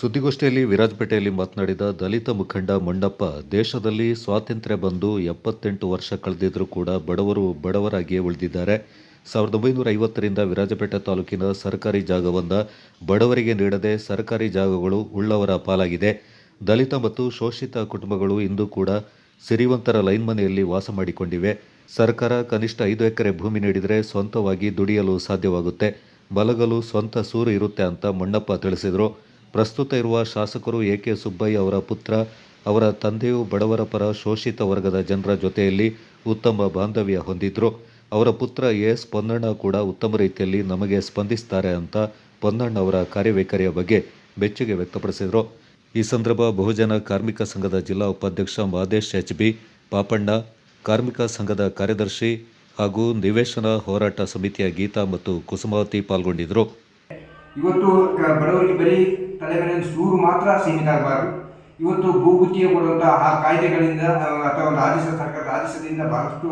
ಸುದ್ದಿಗೋಷ್ಠಿಯಲ್ಲಿ ವಿರಾಜಪೇಟೆಯಲ್ಲಿ ಮಾತನಾಡಿದ ದಲಿತ ಮುಖಂಡ ಮಂಡಪ್ಪ ದೇಶದಲ್ಲಿ ಸ್ವಾತಂತ್ರ್ಯ ಬಂದು ಎಪ್ಪತ್ತೆಂಟು ವರ್ಷ ಕಳೆದಿದ್ರೂ ಕೂಡ ಬಡವರು ಬಡವರಾಗಿಯೇ ಉಳಿದಿದ್ದಾರೆ. ಸಾವಿರದ ಒಂಬೈನೂರ ಐವತ್ತರಿಂದ ವಿರಾಜಪೇಟೆ ತಾಲೂಕಿನ ಸರ್ಕಾರಿ ಜಾಗವನ್ನು ಬಡವರಿಗೆ ನೀಡದೆ ಸರ್ಕಾರಿ ಜಾಗಗಳು ಉಳ್ಳವರ ಪಾಲಾಗಿದೆ. ದಲಿತ ಮತ್ತು ಶೋಷಿತ ಕುಟುಂಬಗಳು ಇಂದು ಕೂಡ ಸಿರಿವಂತರ ಲೈನ್ ಮನೆಯಲ್ಲಿ ವಾಸ ಮಾಡಿಕೊಂಡಿವೆ. ಸರ್ಕಾರ ಕನಿಷ್ಠ ಐದು ಎಕರೆ ಭೂಮಿ ನೀಡಿದರೆ ಸ್ವಂತವಾಗಿ ದುಡಿಯಲು ಸಾಧ್ಯವಾಗುತ್ತೆ. ಬಲಗಲು ಸ್ವಂತ ಸೂರು ಇರುತ್ತೆ ಅಂತ ಮಣ್ಣಪ್ಪ ತಿಳಿಸಿದರು. ಪ್ರಸ್ತುತ ಇರುವ ಶಾಸಕರು ಎ ಕೆ ಸುಬ್ಬಯ್ಯ ಅವರ ಪುತ್ರ, ಅವರ ತಂದೆಯು ಬಡವರ ಪರ ಶೋಷಿತ ವರ್ಗದ ಜನರ ಜೊತೆಯಲ್ಲಿ ಉತ್ತಮ ಬಾಂಧವ್ಯ ಹೊಂದಿದ್ರು. ಅವರ ಪುತ್ರ ಎಸ್. ಪೊನ್ನಣ್ಣ ಕೂಡ ಉತ್ತಮ ರೀತಿಯಲ್ಲಿ ನಮಗೆ ಸ್ಪಂದಿಸ್ತಾರೆ ಅಂತ ಪೊನ್ನಣ್ಣ ಅವರ ಕಾರ್ಯವೈಖರಿಯ ಬಗ್ಗೆ ಮೆಚ್ಚುಗೆ ವ್ಯಕ್ತಪಡಿಸಿದರು. ಈ ಸಂದರ್ಭ ಬಹುಜನ ಕಾರ್ಮಿಕ ಸಂಘದ ಜಿಲ್ಲಾ ಉಪಾಧ್ಯಕ್ಷ ಮಾದೇಶ್ ಎಚ್ ಬಿ ಪಾಪಣ್ಣ, ಕಾರ್ಮಿಕ ಸಂಘದ ಕಾರ್ಯದರ್ಶಿ ಹಾಗೂ ನಿವೇಶನ ಹೋರಾಟ ಸಮಿತಿಯ ಗೀತಾ ಮತ್ತು ಕುಸುಮಾವತಿ ಪಾಲ್ಗೊಂಡಿದ್ದರು ಇವತ್ತು ಬಡವರಿಗೆ ಬರೀ ತಲೆ ಮೇಲೆ ಸೂರು ಮಾತ್ರ ಸೀಮಿತ ಆಗಬಾರ್ದು. ಇವತ್ತು ಭೂಗುತ್ತಿಗೆ ಕೊಡುವಂಥ ಆ ಕಾಯ್ದೆಗಳಿಂದ ಅಥವಾ ಒಂದು ಆದೇಶ, ಸರ್ಕಾರದ ಆದೇಶದಿಂದ ಬಹಳಷ್ಟು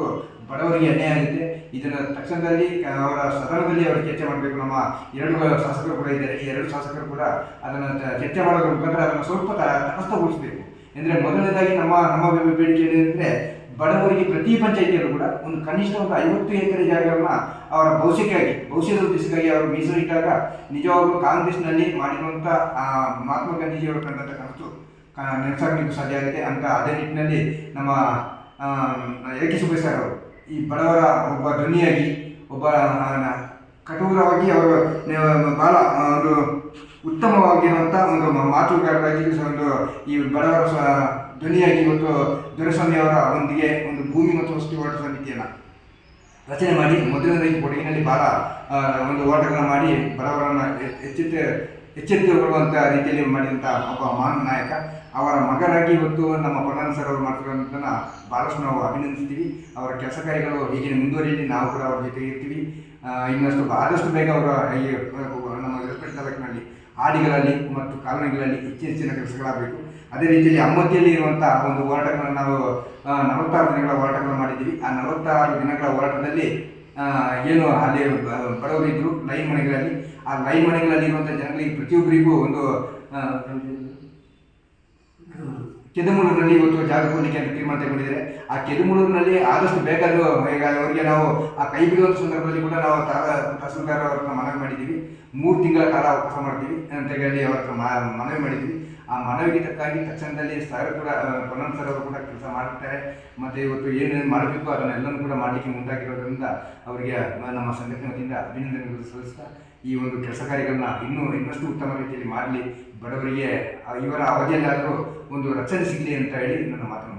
ಬಡವರಿಗೆ ಅನ್ಯಾಯ ಆಗುತ್ತೆ. ಇದನ್ನು ತಕ್ಷಣದಲ್ಲಿ ಅವರ ಸದನದಲ್ಲಿ ಅವರು ಚರ್ಚೆ ಮಾಡಬೇಕು. ನಮ್ಮ ಎರಡು ಶಾಸಕರು ಕೂಡ ಇದ್ದಾರೆ. ಈ ಎರಡು ಶಾಸಕರು ಕೂಡ ಅದನ್ನು ಚರ್ಚೆ ಮಾಡೋದ್ರ ಮುಖಾಂತರ ಅದನ್ನು ಸ್ವಲ್ಪ ತಟಸ್ಥಗೊಳಿಸಬೇಕು. ಅಂದರೆ ಮೊದಲನೇದಾಗಿ ನಮ್ಮ ನಮ್ಮ ಬೇಡಿಕೆ ಏನಂದರೆ ಬಡವರಿಗೆ ಪ್ರತಿ ಪಂಚಾಯಿತಿಯಲ್ಲೂ ಕೂಡ ಒಂದು ಕನಿಷ್ಠ ಒಂದು ಐವತ್ತು ಎಕರೆ ಜಾಗಗಳನ್ನ ಅವರ ಭವಿಷ್ಯಕ್ಕಾಗಿ, ಭವಿಷ್ಯದ ಉದ್ದೇಶಕ್ಕಾಗಿ ಅವರು ಮೀಸಲಿಟ್ಟಾಗ ನಿಜವಾಗ್ಲೂ ಕಾಂಗ್ರೆಸ್ನಲ್ಲಿ ಮಾಡಿರುವಂಥ ಮಹಾತ್ಮ ಗಾಂಧೀಜಿಯವರು ಕಂಡಂಥ ಕನಸು ನೆನಸಾಗಲಿಕ್ಕೆ ಸಾಧ್ಯ ಆಗಿದೆ ಅಂತ ಅದೇ ನಿಟ್ಟಿನಲ್ಲಿ ನಮ್ಮ ಎ ಕೆ ಸುಬ್ಬಯ್ಯ ಸರ್ ಅವರು ಈ ಬಡವರ ಒಬ್ಬ ಧ್ವನಿಯಾಗಿ, ಒಬ್ಬ ಕಠೋರವಾಗಿ ಅವರು ಭಾಳ ಒಂದು ಉತ್ತಮವಾಗಿರುವಂಥ ಒಂದು ಮಾತುಕಾರರಾಗಿ ಒಂದು ಈ ಬಡವರ ಸ- ಧ್ವನಿಯಾಗಿ ಮತ್ತು ದೊರೆಸ್ವಾಮಿಯವರ ಒಂದಿಗೆ ಒಂದು ಭೂಮಿ ಮತ್ತು ವಸ್ತು ಹೋರಾಟ ಸಮಿತಿಯನ್ನು ರಚನೆ ಮಾಡಿ, ಮೊದಲನೇದಾಗಿ ಕೊಡಗಿನಲ್ಲಿ ಭಾಳ ಒಂದು ಹೋರಾಟಗಳನ್ನು ಮಾಡಿ, ಬಡವರನ್ನು ಎಚ್ಚೆತ್ತ ಎಚ್ಚೆತ್ತ ಎಚ್ಚೆತ್ತುಕೊಳ್ಳುವಂಥ ರೀತಿಯಲ್ಲಿ ಮಾಡಿದಂಥ ಒಬ್ಬ ಮಹಾನ್ ನಾಯಕ. ಅವರ ಮಗನಾಗಿ ಇವತ್ತು ನಮ್ಮ ಪೊನ್ನಣ್ಣ ಸರ್ ಅವರು ಮಾಡ್ತಿರೋದನ್ನು ಭಾಳಷ್ಟು ನಾವು ಅಭಿನಂದಿಸ್ತೀವಿ. ಅವರ ಕೆಲಸ ಕಾರ್ಯಗಳು ಹೀಗೆ ಮುಂದುವರಿಯಲ್ಲಿ ನಾವು ಕೂಡ ಅವ್ರ ಜೊತೆ ಇರ್ತೀವಿ. ಇನ್ನಷ್ಟು ಆದಷ್ಟು ಬೇಗ ಅವರ ಈ ನಮ್ಮ ಹಾಡಿಗಳಲ್ಲಿ ಮತ್ತು ಕಾಲೋನಿಗಳಲ್ಲಿ ಹೆಚ್ಚಿನ ಕೆಲಸಗಳಾಗಬೇಕು ಅದೇ ರೀತಿಯಲ್ಲಿ ಅಮ್ಮತಿಯಲ್ಲಿ ಇರುವಂಥ ಒಂದು ಹೋರಾಟಗಳನ್ನು ನಾವು ನಲವತ್ತಾರು ದಿನಗಳ ಹೋರಾಟಗಳನ್ನು ಮಾಡಿದ್ದೀವಿ. ಆ ನಲವತ್ತಾರು ದಿನಗಳ ಹೋರಾಟದಲ್ಲಿ ಏನು ಅಲ್ಲಿ ಬಡವರಿದ್ದರು ಬಡವರು ಲೈನ್ ಮನೆಗಳಲ್ಲಿ. ಆ ಲೈನ್ ಮನೆಗಳಲ್ಲಿ ಇರುವಂಥ ಜನಗಳಿಗೆ ಪ್ರತಿಯೊಬ್ಬರಿಗೂ ಒಂದು ಆ, ಕೆದಮೂಳೂರಿನಲ್ಲಿ ಇವತ್ತು ಜಾಗ ಕೊಡಲಿಕ್ಕೆ ಅಂತ ತೀರ್ಮಾನ ತಗೊಂಡಿದ್ದಾರೆ ಆ ಕೆದಮೂಳೂರಿನಲ್ಲಿ ಆದಷ್ಟು ಬೇಕಾದರೂ ಈಗ ಅವರಿಗೆ ನಾವು ಆ ಕೈ ಬಿಡುವಂಥ ಸಂದರ್ಭದಲ್ಲಿ ಕೂಡ ನಾವು ತಹಸೀಲ್ದಾರ್ ಅವ್ರನ್ನ ಮನವಿ ಮಾಡಿದ್ದೀವಿ. ಮೂರು ತಿಂಗಳ ಕಾಲ ಅವಕಾಶ ಮಾಡ್ತೀವಿ. ಅಂತ ಹೇಳಿ ಅವ್ರ ಮನವಿ ಮಾಡಿದ್ದೀವಿ. ಆ ಮನವಿಗೆ ತಕ್ಷಣದಲ್ಲಿ ಸರ್ ಕೂಡ ಪೊನ್ನನ್ ಸರ್ ಅವರು ಕೂಡ ಕೆಲಸ ಮಾಡ್ತಾರೆ. ಮತ್ತು ಇವತ್ತು ಏನೇನು ಮಾಡಬೇಕು ಅದನ್ನೆಲ್ಲನೂ ಕೂಡ ಮಾಡಲಿಕ್ಕೆ ಮುಂದಾಗಿರೋದ್ರಿಂದ ಅವರಿಗೆ ನಮ್ಮ ಸಂಘಟನೆ ವತಿಯಿಂದ ಅಭಿನಂದನೆಗಳು ಸಲ್ಲಿಸ್ತಾ, ಈ ಒಂದು ಕೆಲಸ ಕಾರ್ಯಗಳನ್ನ ಇನ್ನೂ ಇನ್ನಷ್ಟು ಉತ್ತಮ ರೀತಿಯಲ್ಲಿ ಮಾಡಲಿ. ಬಡವರಿಗೆ ಇವರ ಅವಧಿಯಲ್ಲಾದರೂ ಒಂದು ರಕ್ಷಣೆ ಸಿಗಲಿ ಅಂತ ಹೇಳಿ ನನ್ನ ಮಾತನ್ನು